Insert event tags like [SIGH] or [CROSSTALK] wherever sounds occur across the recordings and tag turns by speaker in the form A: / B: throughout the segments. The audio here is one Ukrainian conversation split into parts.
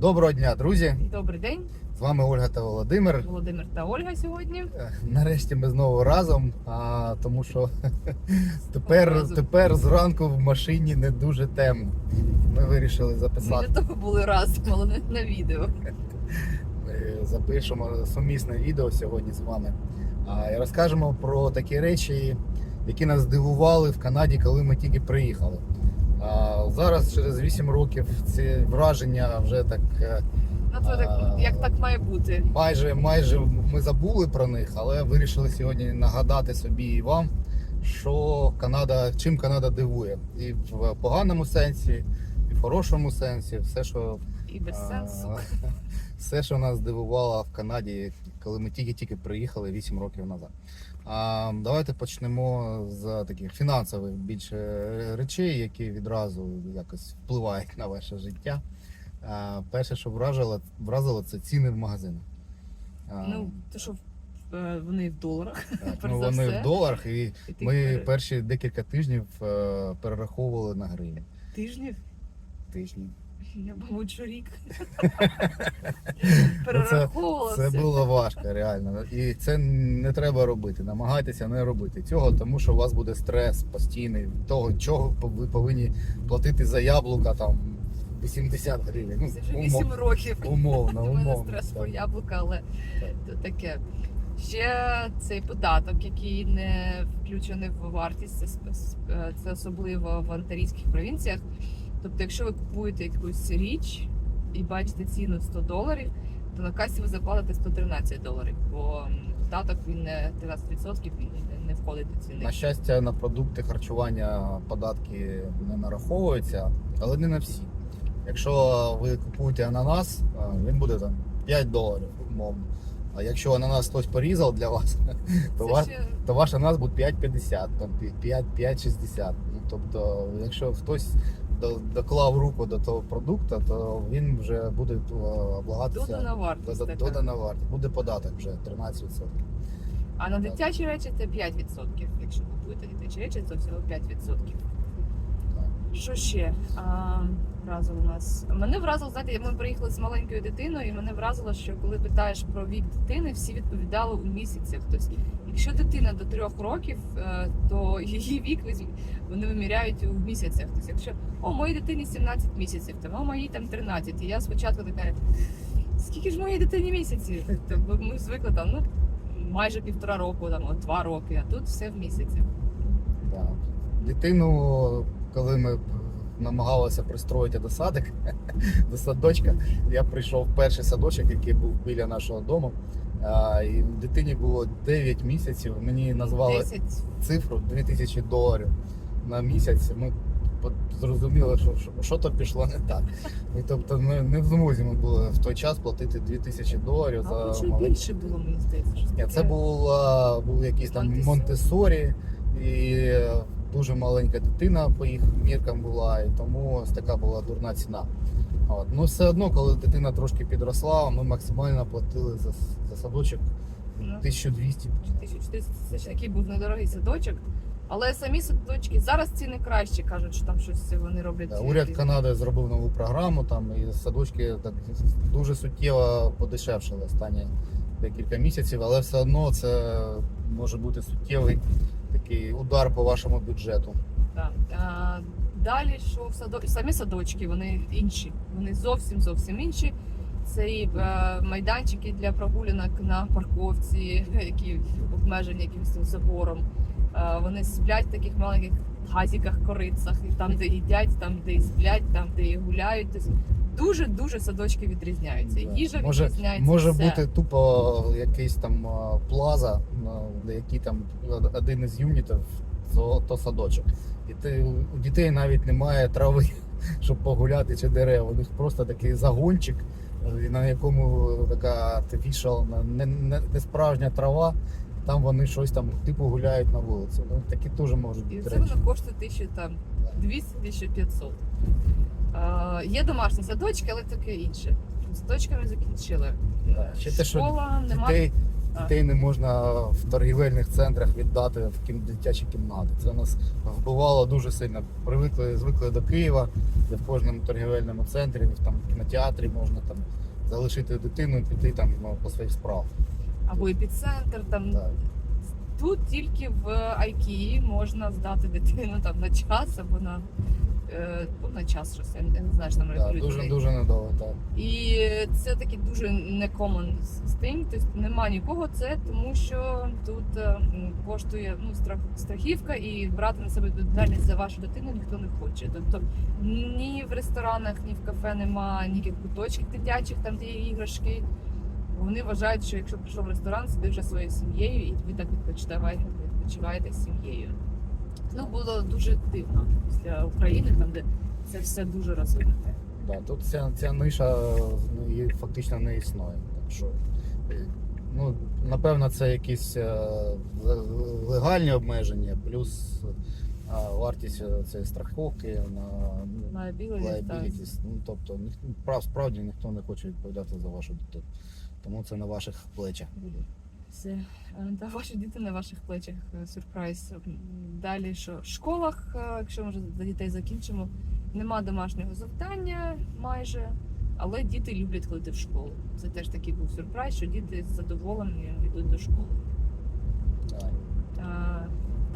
A: Доброго дня, друзі!
B: Добрий день,
A: З вами Ольга та Володимир.
B: Володимир та Ольга сьогодні.
A: Е, Нарешті ми знову разом, а, тому що [LAUGHS] тепер, тепер зранку в машині не дуже темно. Ми вирішили
B: Ми
A: записати,
B: для того були разом, але не на відео.
A: ми запишемо сумісне відео сьогодні з вами. А, і розкажемо про такі речі, які нас здивували в Канаді, коли ми тільки приїхали. А, зараз, через 8 років, ці враження вже так. е,
B: Ну, це так, як так має бути.
A: майже майже ми забули про них, але вирішили сьогодні нагадати собі і вам, що Канада, чим Канада дивує, і в поганому сенсі, і в хорошому сенсі, все, що
B: І без сенсу. [LAUGHS]
A: все, що нас здивувало в Канаді, коли ми тільки-тільки приїхали 8 років назад. А, давайте почнемо з таких фінансових більше речей, які відразу якось впливають на ваше життя. А, перше, що вразило, вразило, це ціни в магазинах. А,
B: Ну, то що е, вони в доларах.
A: так, ну, [LAUGHS] вони
B: все.
A: в доларах, і
B: І
A: ми
B: пере-
A: перші декілька тижнів е, перераховували на гривні.
B: тижнів.
A: Тижні.
B: Я, мабуть, що рік. [LAUGHS]
A: Ну,
B: Перераховувала
A: Це
B: все.
A: було важко, реально. І це не треба робити. Намагайтеся не робити цього, тому що у вас буде стрес постійний того, чого ви повинні платити за яблука там 80 гривень. Ну,
B: Це вже
A: умов-
B: років.
A: умовно, [LAUGHS]
B: У мене
A: умовно.
B: стрес про яблука, але то таке. Ще цей податок, який не включений в вартість, це, це особливо в антарійських провінціях. Тобто, якщо ви купуєте якусь річ і бачите ціну 100 доларів, то на касі ви заплатите 113 доларів, бо м, податок він не 13% він не- входить до ціни.
A: На щастя, на продукти харчування податки не нараховуються, але не на всі. Якщо ви купуєте ананас, він буде там 5 доларів, умовно. А якщо ананас хтось порізав для вас, [LAUGHS] то, ваш,
B: ще
A: то ваш ананас буде 5,50, там 5,60. Ну, тобто, якщо хтось доклав руку до того продукту, то він вже буде е, облагатися.
B: додана вартість. Така.
A: Додана вартість. Буде податок вже 13%.
B: А на дитячі речі це 5%. Якщо купуєте дитячі речі, то всього 5%. Що ще а, вразило нас? Мене вразило, знаєте, ми приїхали з маленькою дитиною, і мене вразило, що коли питаєш про вік дитини, всі відповідали у місяцях. Тобто, якщо дитина до трьох років, е, то її вік вони виміряють у місяцях. Тобто, якщо о, моїй дитині 17 місяців, там, о, моїй там 13. І я спочатку така, скільки ж моїй дитині місяців? Тобто, ми звикли там, ну, майже півтора року, там, от, два роки, а тут все в місяці.
A: Так. Дитину, коли ми намагалися пристроїти до садик, [LAUGHS] до садочка, я прийшов в перший садочок, який був біля нашого дому. А, і дитині було 9 місяців. Мені назвали
B: 10
A: цифру 2000 доларів на місяць. Ми зрозуміли, що, що, що то пішло не так. І тобто ми не в змозі ми були в той час платити 2000 доларів
B: А
A: за
B: вже більше було, мені здається.
A: ні, це був, був якийсь там
B: Монтесорі.
A: І дуже маленька дитина по їх міркам була, і тому ось така була дурна ціна. От. Ну все одно, коли дитина трошки підросла, ми максимально платили за, за садочок
B: Ну,
A: 1200.
B: 1400 це ще такий був недорогий садочок. Але самі садочки зараз ціни кращі, кажуть, що там щось вони роблять.
A: Да, уряд Канади зробив нову програму, там і садочки так дуже суттєво подешевшили останні декілька місяців, але все одно це може бути суттєвий такий удар по вашому бюджету.
B: А, далі, що в садо... самі садочки, вони інші. Вони зовсім зовсім інші. Це і е, майданчики для прогулянок на парковці, [LAUGHS] які обмежені якимось забором. Е, вони сплять в таких маленьких газіках, корицях, і там, де їдять, там, де і сплять, там, де і гуляють. Дуже дуже садочки відрізняються.
A: Да.
B: Їжа
A: Може-
B: відрізняється.
A: Може
B: все.
A: бути тупо якийсь там плаза, на- де який там один із юнітів, то, то садочок. І ти, у дітей навіть немає трави, [LAUGHS] щоб погуляти чи дерев. У них просто такий загончик, на якому така artificial, не, не, не справжня трава. Там вони щось там типу гуляють на вулиці. Ну такі теж можуть
B: І
A: бути
B: це
A: речі.
B: воно коштує 1000 там 200-1500. Е, є домашні садочки, але таке інше. З Садочками закінчили.
A: Ще те, що
B: Школа немає.
A: Дітей Дітей не можна в торгівельних центрах віддати в кім- дитячі кімнати. Це нас вбивало дуже сильно. Привикли, звикли до Києва, де в кожному торгівельному центрі, в там кінотеатрі можна там залишити дитину і піти там ну, по своїх справах.
B: Або епіцентр, там
A: Так.
B: тут тільки в IKEA можна здати дитину там на час або на, е, ну, на час щось. Я не знаю, що там
A: Да, дуже дуже недовго. Так.
B: І це такий дуже не common thing, тобто нема нікого це, тому що тут е, коштує ну, страх, страхівка і брати на себе відповідальність за вашу дитину ніхто не хоче. Тобто ні в ресторанах, ні в кафе нема ніяких куточків дитячих, там де є іграшки. Вони вважають, що якщо прийшов в ресторан, сиди вже своєю сім'єю, і ви так відпочиваєте, відпочиваєте з сім'єю. Ну було дуже дивно після України, там де це все дуже розвинуте.
A: Да, тут ця, ця ниша ну, фактично не існує. Так що, е, ну, напевно, це якісь е, легальні обмеження, плюс е, вартість е, цієї страховки на ну, liabilities. Ну, тобто ніхто прав справді ніхто не хоче відповідати за вашу дитину. Тому це на ваших плечах буде.
B: Все. Е, Та ваші діти на ваших плечах. е, Сюрприз. Далі що? В школах, е, якщо ми вже за дітей закінчимо, нема домашнього завдання майже. Але діти люблять ходити в школу. Це теж такий був сюрприз, що діти задоволені йдуть до школи.
A: Так.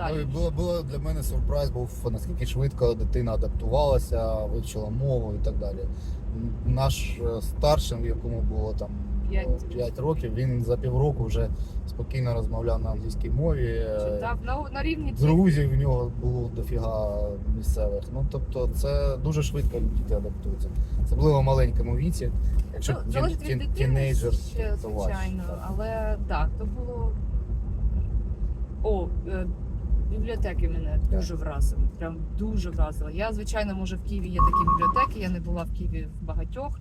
B: Е,
A: Ну,
B: Далі.
A: було, було для мене сюрприз, був наскільки швидко дитина адаптувалася, вивчила мову і так далі. Наш е, старший, якому було там
B: П'ять.
A: 5 років, він за півроку вже спокійно розмовляв на англійській мові. е,
B: Читав на, на рівні
A: Друзів в нього було дофіга місцевих. Ну тобто це дуже швидко діти адаптуються. Особливо в маленькому віці. Якщо
B: Ну,
A: тін-
B: залежить від
A: тінейджер,
B: ще,
A: то важче,
B: звичайно.
A: так.
B: Але так, то було. О, е, бібліотеки мене дуже вразили. Прям дуже вразили. Я, звичайно, може, в Києві є такі бібліотеки. Я не була в Києві в багатьох,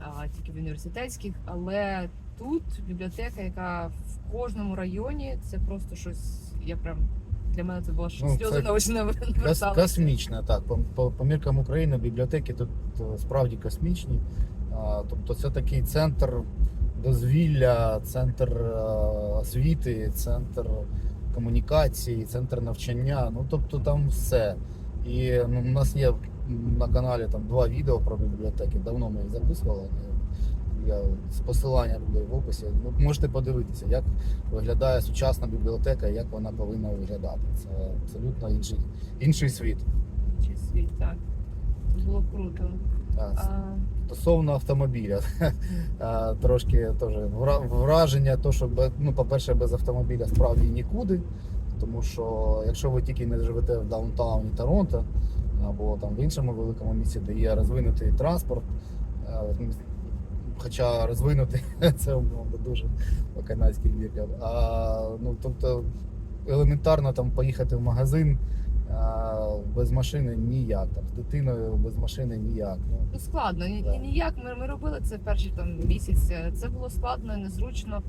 B: а, тільки в університетських. Але тут бібліотека, яка в кожному районі, це просто щось. Я прям для мене це було щось
A: Ну,
B: сльози на очі не
A: Кос,
B: наверталися.
A: космічне, так. По, по, по міркам України бібліотеки тут е, справді космічні. А, тобто це такий центр дозвілля, центр е, освіти, центр комунікації, центр навчання. Ну тобто там все. І ну, у нас є на каналі там два відео про бібліотеки. Давно ми їх записували. Я з посилання буде в описі. Ну, можете подивитися, як виглядає сучасна бібліотека, як вона повинна виглядати. Це абсолютно інший, інший світ.
B: Чи світ, так. Було круто.
A: А,
B: А,
A: Стосовно автомобіля, [LAUGHS] трошки теж вра- враження, то що ну, по-перше, без автомобіля справді нікуди. Тому що якщо ви тільки не живете в даунтауні Торонто або там в іншому великому місті, де є розвинутий транспорт, хоча розвинутий [LAUGHS] це умовно дуже по канадським міркам. А, ну, тобто елементарно там поїхати в магазин без машини ніяк. Там, з дитиною без машини ніяк. Ну,
B: Ну, складно. Ні,
A: Да.
B: ніяк ми, ми робили це перший там місяць. Це було складно, незручно.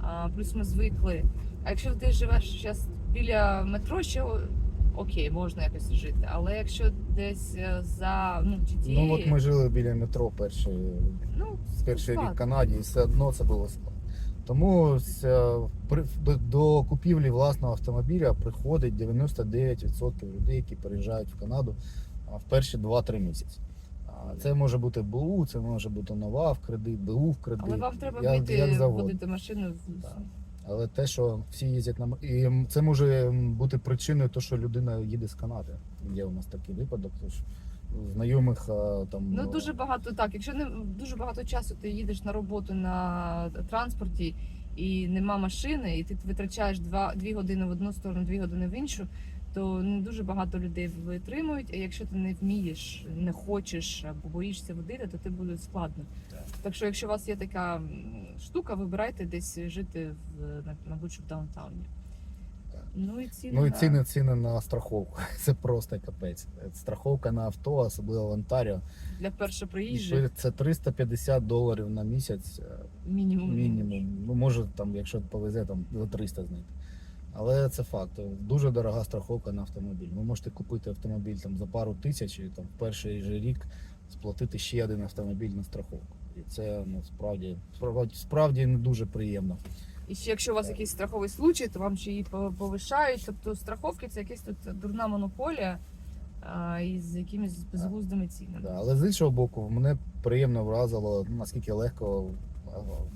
B: А, плюс ми звикли. А якщо ти живеш зараз біля метро, ще окей, можна якось жити. Але якщо десь е, за ну, GTA,
A: Ну от ми жили біля метро перший,
B: ну,
A: перший рік в Канаді, і все одно це було складно. Тому до, до купівлі власного автомобіля приходить 99% людей, які переїжджають в Канаду в перші 2-3 місяці. Це може бути БУ, це може бути нова в кредит, БУ в кредит.
B: Але вам треба
A: як-
B: вміти
A: як
B: водити машину.
A: Так. Але те, що всі їздять на і це може бути причиною, то, що людина їде з Канади. Є у нас такий випадок, тож знайомих там
B: Ну дуже багато так. Якщо не дуже багато часу ти їдеш на роботу на транспорті і нема машини, і ти витрачаєш два дві години в одну сторону, дві години в іншу, то не дуже багато людей витримують. А якщо ти не вмієш, не хочеш або боїшся водити, то ти буде складно.
A: Так.
B: Так що, якщо у вас є така штука, вибирайте десь жити в на- мабуть, що в даунтауні. Ну і ціни.
A: Ну і
B: на-
A: ціни, ціни на страховку. [LAUGHS] Це просто капець. Страховка на авто, особливо в Онтаріо.
B: для першоприїжджих
A: Це 350 доларів на місяць е,
B: мінімум.
A: мінімум. Ну, може, там, якщо повезе, там за 300 знайти. Але це факт. Дуже дорога страховка на автомобіль. Ви можете купити автомобіль там за пару тисяч і там в перший же рік сплатити ще один автомобіль на страховку. І це ну, справді, справді, справді не дуже приємно.
B: І ще якщо у вас якийсь страховий случай, то вам ще її повишають. Тобто страховки це якась тут дурна монополія а, із якимись безглуздими цінами.
A: Да, але з іншого боку, мене приємно вразило, наскільки легко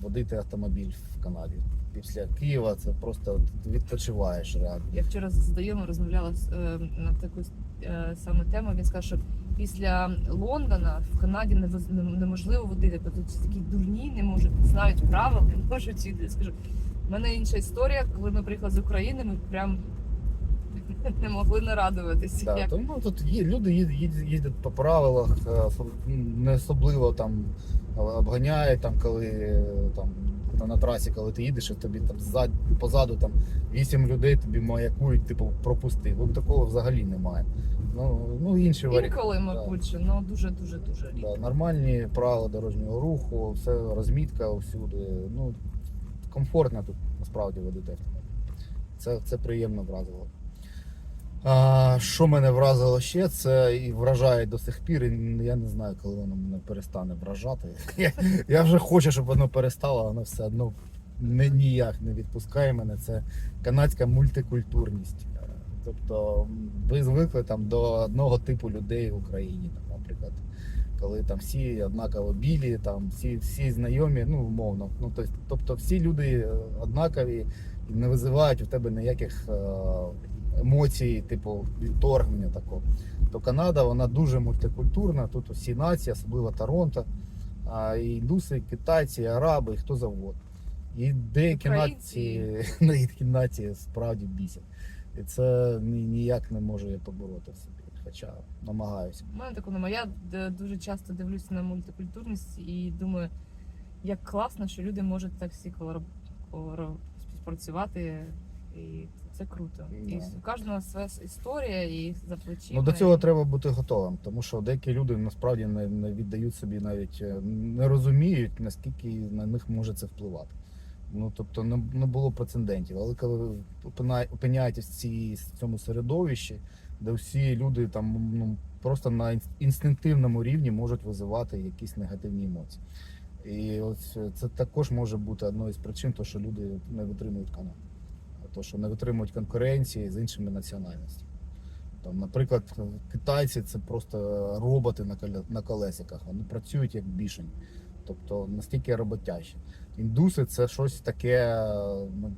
A: водити автомобіль в Канаді. Після Києва це просто відпочиваєш реально.
B: Я вчора з знайомим розмовляла е, на таку е, саме тему. Він сказав, що після Лондона в Канаді неможливо водити. Тобто тут такі дурні, не можуть, не знають правил, не можуть їздити. Скажу, в мене інша історія, коли ми приїхали з України, ми прям [LAUGHS] не могли нарадуватися.
A: Да,
B: як
A: то, ну, тут є, люди їд- їздять по правилах, е, не особливо там обганяють, там, коли е, там, на, трасі, коли ти їдеш, і тобі там ззад, позаду там, вісім людей тобі маякують, типу, пропусти. Тут такого взагалі немає. Ну, ну інші варіанти.
B: інколи, мабуть, да. ну дуже дуже дуже рідко.
A: Да, нормальні правила дорожнього руху, все розмітка всюди. Ну, комфортно тут насправді водити автомобіль. Це, це приємно вразило. А, що мене вразило ще, це і вражає до сих пір. І я не знаю, коли воно мене перестане вражати. Я, я вже хочу, щоб воно перестало, а воно все одно не, ніяк не відпускає мене. Це канадська мультикультурність. Е, Тобто ви звикли там до одного типу людей в Україні, там, наприклад, коли там всі однаково білі, там всі, всі знайомі, ну умовно. Ну, тобто, тобто всі люди е, однакові і не визивають у тебе ніяких е, емоцій, типу відторгнення такого. То Канада вона дуже мультикультурна, тут усі нації, особливо Торонто, а і індуси, і китайці, і араби, і хто завгодно. І деякі нації, [LAUGHS] деякі нації справді бісять. І це ніяк не можу я побороти в собі. Хоча намагаюся.
B: У мене такого немає. Я дуже часто дивлюся на мультикультурність і думаю, як класно, що люди можуть так всі колор... колор- співпрацювати, і це круто. І у кожного своя історія і за плечима.
A: Ну до цього треба бути готовим, тому що деякі люди насправді не, не віддають собі навіть е, не розуміють, наскільки на них може це впливати. Ну тобто не, не було прецедентів. Але коли ви опиняєтесь в цій в цьому середовищі, де всі люди там ну просто на інстинктивному рівні можуть визивати якісь негативні емоції. І ось е, це також може бути одною з причин, то що люди не витримують канал, то що не витримують конкуренції з іншими національностями. Там, наприклад, китайці це просто роботи на колесиках. Вони працюють як бішені. Тобто настільки роботящі. Індуси це щось таке. ну,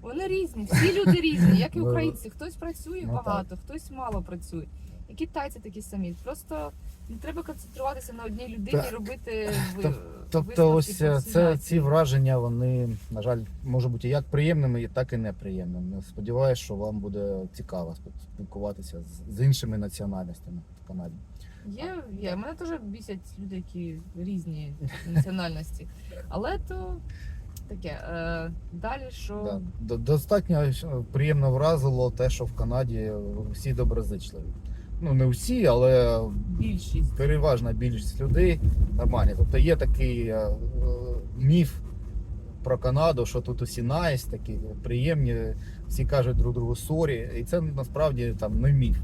B: Вони різні, всі люди різні, як і
A: Ну,
B: українці. Хтось працює
A: ну,
B: багато, хтось мало працює. І китайці такі самі. Просто не треба концентруватися на одній людині
A: Так.
B: і робити ви-
A: Тобто,
B: висновки
A: ось е, це ці враження, вони, на жаль, можуть бути як приємними, так і неприємними. Сподіваюся, що вам буде цікаво спілкуватися з, з іншими національностями в Канаді.
B: Є, є. Мене теж бісять люди, які різні [LAUGHS] національності. Але то таке. Е, далі що
A: Да. До- Достатньо е, приємно вразило те, що в Канаді всі доброзичливі. Ну, не всі, але
B: більшість.
A: переважна більшість людей нормальні. Тобто є такий е, е, міф про Канаду, що тут усі найс, такі приємні, всі кажуть друг другу сорі. І це насправді там не міф.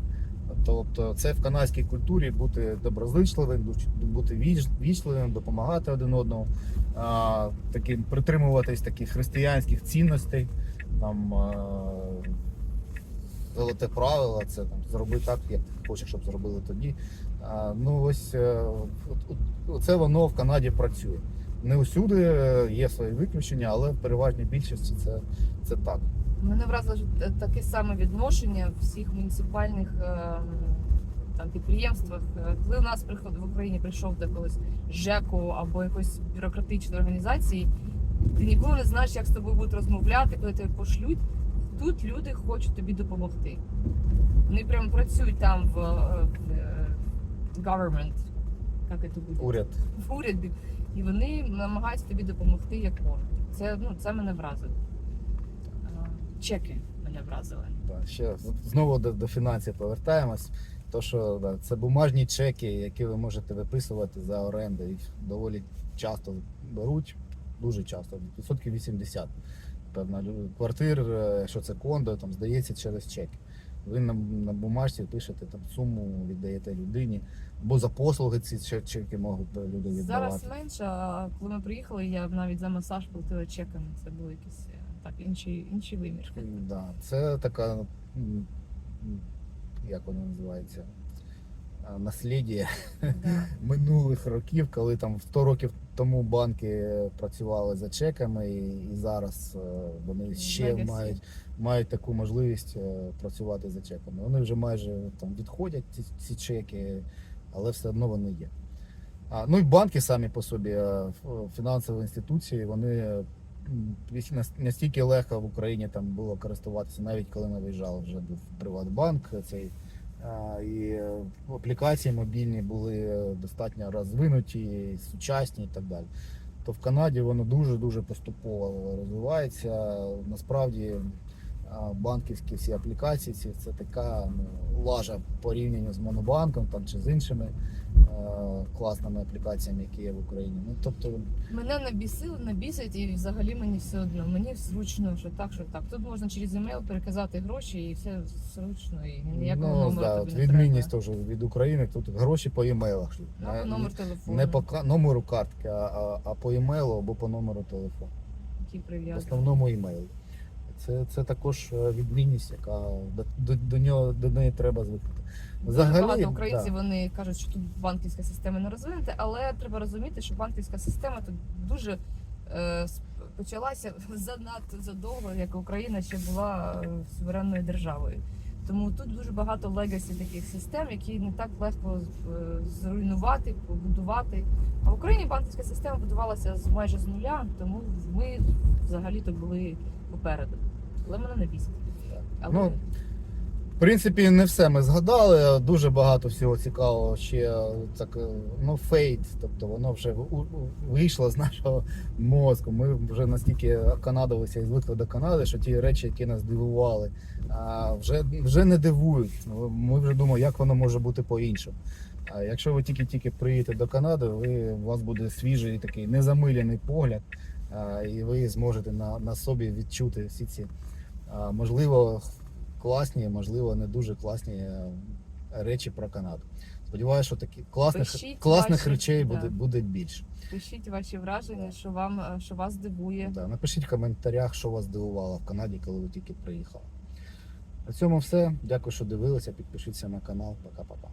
A: Тобто це в канадській культурі бути доброзичливим, бути віч- вічливим, допомагати один одному, а, таким, притримуватись таких християнських цінностей. Там, е, золоте правило, це там, зроби так, як ти хочеш, щоб зробили тоді. А, ну ось е, це воно в Канаді працює. Не усюди е, є свої виключення, але в переважній більшості це, це так.
B: Мене вразило таке саме відношення всіх муніципальних е, там, підприємствах. Коли у нас приход в Україні прийшов до якогось ЖЕКу або якоїсь бюрократичної організації, ти ніколи не знаєш, як з тобою будуть розмовляти, коли тебе пошлють. Тут люди хочуть тобі допомогти. Вони прямо працюють там в, е, в е, government, як це буде?
A: Уряд.
B: в уряді, і вони намагаються тобі допомогти як можуть. Це, ну, це мене вразило. Чеки мене вразили.
A: Да, ще знову до, до фінансів повертаємось. То, що да, це бумажні чеки, які ви можете виписувати за оренду. Їх доволі часто беруть, дуже часто, відсотків 80. Певно, лю- квартир, е, що це кондо, там здається через чеки. Ви на, на бумажці пишете там суму, віддаєте людині, або за послуги ці чеки можуть люди віддавати.
B: Зараз менше, а коли ми приїхали, я навіть за масаж платила чеками. Це був якийсь е, так, інший, інший вимір.
A: Да, це така, як вона називається, наслідя
B: Да. [LAUGHS]
A: минулих років, коли там 100 років тому банки працювали за чеками, і, і зараз е, вони ще мають, мають таку можливість е, працювати за чеками. Вони вже майже там відходять ці, ці чеки, але все одно вони є. А, ну і банки самі по собі, е, фінансові інституції, вони настільки легко в Україні там було користуватися, навіть коли ми виїжджали, вже був Приватбанк цей. І е, аплікації мобільні були е, достатньо розвинуті, сучасні і так далі. То в Канаді воно дуже-дуже поступово розвивається. Насправді банківські всі аплікації це така ну, лажа порівняння з Монобанком там, чи з іншими е, класними аплікаціями, які є в Україні. Ну, тобто,
B: Мене набісили, набісить, і взагалі мені все одно. Мені зручно, що так, що так. Тут можна через емейл переказати гроші і все зручно, і ніякого
A: ну,
B: номеру
A: да,
B: тобі
A: от
B: не
A: відмінність
B: треба.
A: теж від України, тут гроші по емейлах. шлють.
B: Або
A: Не-
B: номер телефону,
A: Не по номеру картки, а, а, а по емейлу або по номеру телефону.
B: який
A: В основному емейл. Це, це також е, відмінність, яка до, до, до нього до неї треба звикнути.
B: Дуже багато
A: да.
B: вони кажуть, що тут банківська система не розвинута, але треба розуміти, що банківська система тут дуже е, почалася занадто задовго, як Україна ще була е, суверенною державою. Тому тут дуже багато легасі таких систем, які не так легко е, зруйнувати, побудувати. А в Україні банківська система будувалася майже з нуля, тому ми взагалі то були попереду. Але мене не бісить.
A: Так.
B: Але
A: Ну, В принципі, не все ми згадали. Дуже багато всього цікавого ще так, ну, фейт, тобто воно вже вийшло з нашого мозку. Ми вже настільки канадилися і звикли до Канади, що ті речі, які нас дивували, вже, вже не дивують. Ми вже думаємо, як воно може бути по-іншому. А якщо ви тільки-тільки приїдете до Канади, ви, у вас буде свіжий такий незамилений погляд, і ви зможете на, на собі відчути всі ці, можливо, класні, можливо, не дуже класні е, речі про Канаду. Сподіваюся, що таких класних,
B: Пишіть
A: класних
B: ваші,
A: речей
B: да.
A: буде, буде більше.
B: Пишіть ваші враження, що вам е, що вас дивує.
A: Да, напишіть в коментарях, що вас здивувало в Канаді, коли ви тільки приїхали. На цьому все. Дякую, що дивилися. Підпишіться на канал. Пока-пока.